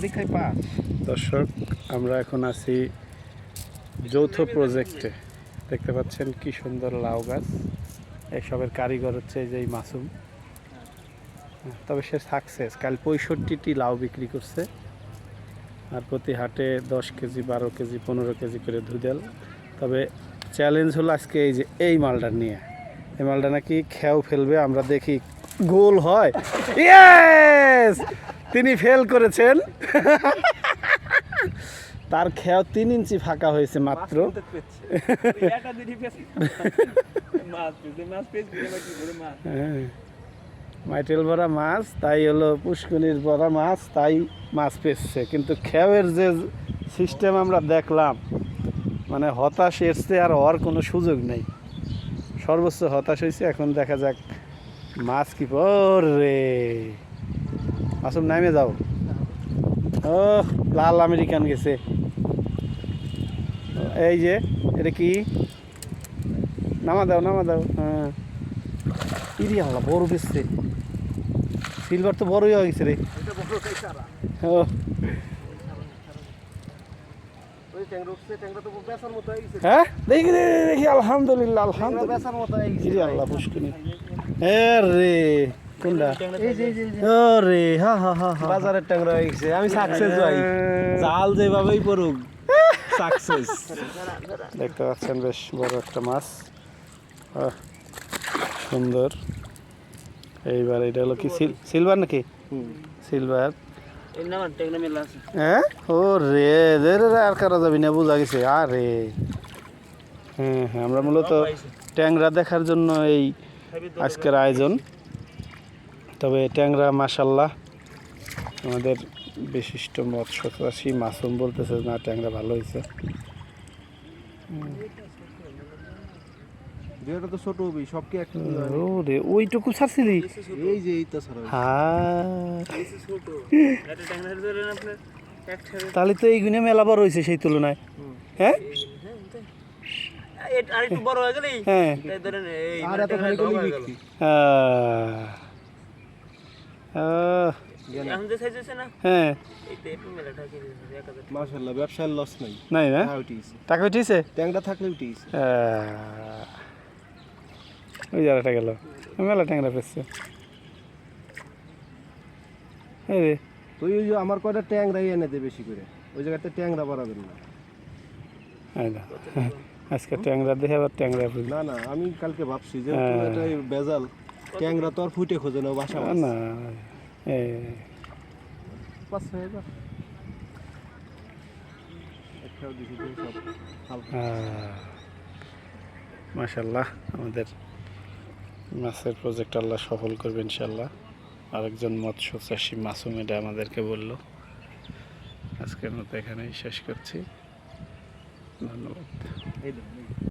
পরীক্ষায় পাস? দর্শক, আমরা এখন আছি যৌথ প্রজেক্টে। দেখতে পাচ্ছেন কি সুন্দর লাউ গাছ। এসবের কারিগর হচ্ছে যে মাসুম। তবে সে সাকসেস কাল পঁয়ষট্টিটি লাউ বিক্রি করছে। আর প্রতি হাটে দশ কেজি, বারো কেজি, পনেরো কেজি করে ধুদেল তবে চ্যালেঞ্জ হলো আজকে এই যে এই মালটা নিয়ে। এই মালটা নাকি খেয়াও ফেলবে, আমরা দেখি গোল হয়। ইয়েস তিনি ফেল করেছেন। তার খেয়াও তিন ইঞ্চি ফাঁকা হয়েছে মাত্র। হ্যাঁ। মাইটেল ভরা মাছ তাই হলো পুষ্কনির ভরা মাছ তাই মাছ পেয়েছে। কিন্তু খেয়ের যে সিস্টেম আমরা দেখলাম মানে হতাশ এসছে আর হওয়ার কোনো সুযোগ নেই। সর্বোচ্চ হতাশ হয়েছে এখন দেখা যাক মাছ কি পর। মাসুম নামে যাও। ও লাল আমেরিকান গেছে। এই যে এটা কি? নামা দাও নামা দাও। হ্যাঁ। ইরি আল্লাহ বড় বেশছে সিলভার তো বড়ই হয়ে গেছে রে। ও। হয়ে হ্যাঁ? দেখি দেখি, আলহামদুলিল্লাহ আলহামদুলিল্লাহ। মতো হয়ে আল্লাহ এ রে। কোনটা? হা হা হা বাজারের ট্যাংরা হয়ে গেছে আমি সাকসেস ভাই জাল যেভাবেই পড়ুক সাকসেস দেখতে পাচ্ছেন বেশ বড় একটা মাছ। আহ, সুন্দর। এইবার এটা হলো কি সিল- সিলভার নাকি? সিলভার হ্যাঁ? ও রে রে রে রে, আর কারা যাবি না বোঝা গেছে। আরে। হ্যাঁ হ্যাঁ আমরা মূলত ট্যাংরা দেখার জন্য এই আজকের আয়োজন। তবে ট্যাংরা মাসাল্লাহ আমাদের বিশিষ্ট মৎস্য চাষি মাসুম বলতেছে না ট্যাংরা ভালো হয়েছে তো ছোট হবি সব কি একটা ও ওইটুকু ছাড়ছিলি এই যে এই ছাড়া হ্যাঁ। ছোট। এটা ট্যাংরা ধরেন আপনার তাহলে তো এইগুলো মেলা বড় হয়েছে সেই তুলনায়। হ্যাঁ? আর একটু বড় হয়ে গেলেই হ্যাঁ। ধরেন এই আর এত খালি গলি বিক্রি। আহ, আহ, এখন যে সাইজ হচ্ছে না হ্যাঁ। মাশাআল্লাহ লস নাই। নাই না? হ্যাঁ টাকা উঠিয়েছে? ট্যাংরা থাকলে উঠিয়েছে। ওই জায়গাটা গেল। মেলা ট্যাংরা পেয়েছে এই রে। তুই ওই যে আমার কয়টা ট্যাংরাই এনে দে বেশি করে। ওই জায়গাতে ট্যাংরা বাড়াবেন না। আজকে ট্যাংরা দেখে আবার ট্যাংরা না না আমি কালকে ভাবছি যে। বেজাল ট্যাংরা তো আর ফুটে খোঁজে না বাসা না। মাশাল্লাহ আমাদের মাছের প্রজেক্ট আল্লাহ সফল করবে ইনশাল্লাহ আরেকজন মৎস্য চাষি মাসুম এটা আমাদেরকে বলল। আজকের মতো এখানেই শেষ করছি। ধন্যবাদ। এই দেখুন, এই